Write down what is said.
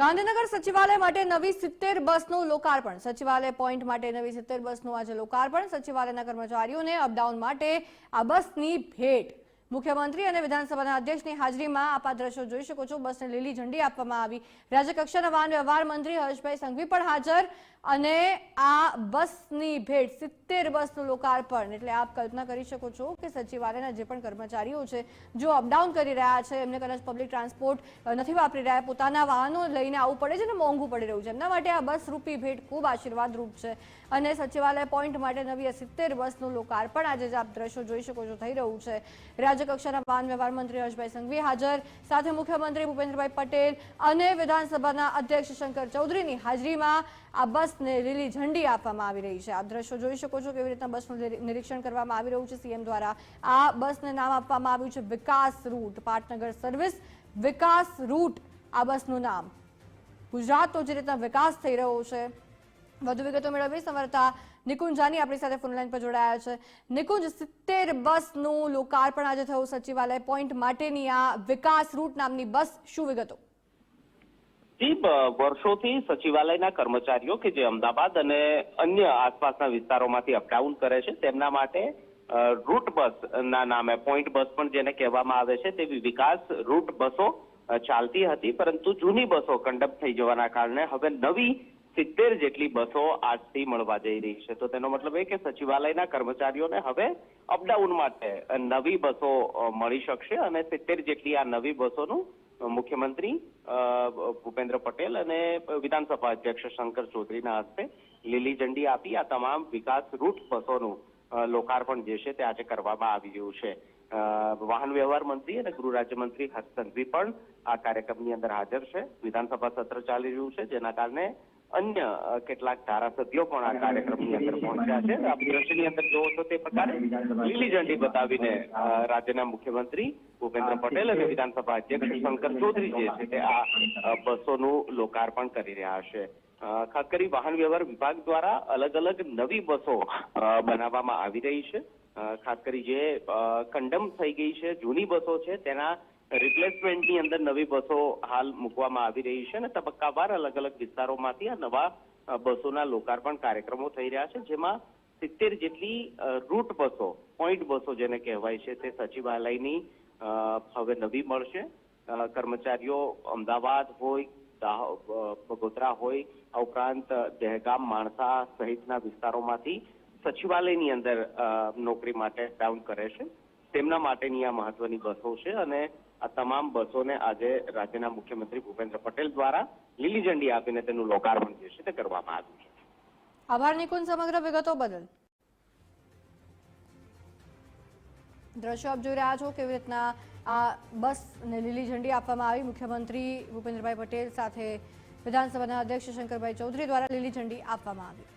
ગાંધીનગર સચિવાલય માટે નવી સિત્તેર બસનું લોકાર્પણ. સચિવાલય પોઈન્ટ માટે નવી સિત્તેર બસનું આજે લોકાર્પણ. સચિવાલયના કર્મચારીઓને અપડાઉન માટે આ બસની ભેટ. મુખ્યમંત્રી અને વિધાનસભાના અધ્યક્ષની હાજરીમાં આપ આ દ્રશ્યો જોઈ શકો છો. બસને લીલી ઝંડી આપવામાં આવી. રાજ્યકક્ષાના વાહન વ્યવહાર મંત્રી હર્ષભાઈ સંઘવી પણ હાજર અને આ બસની ભેટ, સિત્તેર બસનું લોકાર્પણ. એટલે આપ કલ્પના કરી શકો છો કે સચિવાલયના જે પણ કર્મચારીઓ છે, જો અપડાઉન કરી રહ્યા છે, એમને કદાચ પબ્લિક ટ્રાન્સપોર્ટ નથી વાપરી રહ્યા, પોતાના વાહનો લઈને આવવું પડે છે ને મોંઘું પડી રહ્યું છે. એમના માટે આ બસ રૂપી ભેટ ખૂબ આશીર્વાદરૂપ છે. અને સચિવાલય પોઈન્ટ માટે નવી સિત્તેર બસનું લોકાર્પણ આજે આપ દ્રશ્યો જોઈ શકો છો. થઈ રહ્યું છે. રાજ્યકક્ષાના વાહન વ્યવહાર મંત્રી હર્ષભાઈ સંઘવી હાજર. સાથે મુખ્યમંત્રી ભૂપેન્દ્રભાઈ પટેલ અને વિધાનસભાના અધ્યક્ષ શંકર ચૌધરીની હાજરીમાં આ બસને લીલી ઝંડી આપવામાં આવી રહી છે. આપ દ્રશ્યો જોઈ શકો છો કેવી રીતના બસનું નિરીક્ષણ કરવામાં આવી રહ્યું છે. સીએમ દ્વારા આ બસને નામ આપવામાં આવ્યું છે વિકાસ રૂટ, પાટનગર સર્વિસ વિકાસ રૂટ આ બસનું નામ. ગુજરાતનો જે રીતના વિકાસ થઈ રહ્યો છે વધુ વિગતો મેળવવી સંવાદદાતા નિકુંજ જાની આપણી સાથે ફોનલાઈન પર જોડાયા છે. નિકુંજ, સિત્તેર બસનું લોકાર્પણ આજે થયું. સચિવાલય પોઈન્ટ માટેની આ વિકાસ રૂટ નામની બસ શું વિગતો? વર્ષોથી સચિવાલયના કર્મચારીઓ કે જે અમદાવાદ અને અન્ય આસપાસના વિસ્તારોમાંથી અપડાઉન કરે છે, તેમના માટે રૂટ બસ, ના નામે પોઈન્ટ બસ પણ જેને કહેવામાં આવે છે, તેવી વિકાસ રૂટ બસો ચાલતી હતી. પરંતુ જૂની બસો કંડપ થઈ જવાના કારણે હવે નવી સિત્તેર જેટલી બસો આજથી મળવા જઈ રહી છે. તો તેનો મતલબ એ કે સચિવાલયના કર્મચારીઓને હવે અપડાઉન માટે નવી બસો મળી શકશે અને સિત્તેર જેટલી આ નવી બસોનું મુખ્યમંત્રી ભૂપેન્દ્ર પટેલ અને વિધાનસભા અધ્યક્ષ શંકર ચૌધરીના હસ્તે લીલી ઝંડી આપી આ તમામ વિકાસ રૂટ બસોનું લોકાર્પણ જે છે તે આજે કરવામાં આવી રહ્યું છે વાહન વ્યવહાર મંત્રી અને ગૃહ રાજ્યમંત્રી હર્ષ પણ આ કાર્યક્રમની અંદર હાજર છે. વિધાનસભા સત્ર ચાલી રહ્યું છે, જેના કારણે અન્ય કેટલાક ધારાસભ્યો પણ આ કાર્યક્રમની અંદર પહોંચ્યા છે. આપ દ્રશ્યની અંદર જોવો તો તે પ્રકારે લીલી ઝંડી બતાવીને રાજ્યના મુખ્યમંત્રી ભૂપેન્દ્ર પટેલ અને વિધાનસભા અધ્યક્ષ શંકર ચૌધરી જે છે તે આ બસોનું લોકાર્પણ કરી રહ્યા છે. ખાસ કરી વાહન વ્યવહાર વિભાગ દ્વારા અલગ અલગ નવી બસો બનાવવામાં આવી રહી છે. ખાસ કરી જે કંડમ થઈ ગઈ છે, જૂની બસો છે, તેના રિપ્લેસમેન્ટની અંદર નવી બસો હાલ મૂકવામાં આવી રહી છે અને તબક્કાવાર અલગ અલગ વિસ્તારોમાંથી આ નવા બસોના લોકાર્પણ કાર્યક્રમો થઈ રહ્યા છે, જેમાં સિત્તેર જેટલી રૂટ બસો પોઈન્ટ બસો જેને કહેવાય છે, તે સચિવાલયની હવે નવી મળશે. કર્મચારીઓ અમદાવાદ હોય બગોદરા હોય, આ ઉપરાંત દહેગામ, માણસા સહિતના વિસ્તારોમાંથી સચિવાલયની અંદર નોકરી માટે ડાઉન કરે છે. તેમના માટેની આ મહત્વની બસો છે અને આ તમામ બસોને આજે રાજ્યના મુખ્યમંત્રી ભૂપેન્દ્ર પટેલ દ્વારા લીલી ઝંડી આપીને તેનું લોકાર્પણ જે છે તે કરવામાં આવ્યું છે. આભાર નિકુંજ, સમગ્ર વિગતો બદલ. દ્રશ્યો આપ જોઈ રહ્યા છો કેવી રીતના આ બસને લીલી ઝંડી આપવામાં આવી. મુખ્યમંત્રી ભૂપેન્દ્રભાઈ પટેલ સાથે વિધાનસભાના અધ્યક્ષ શંકરભાઈ ચૌધરી દ્વારા લીલી ઝંડી આપવામાં આવી.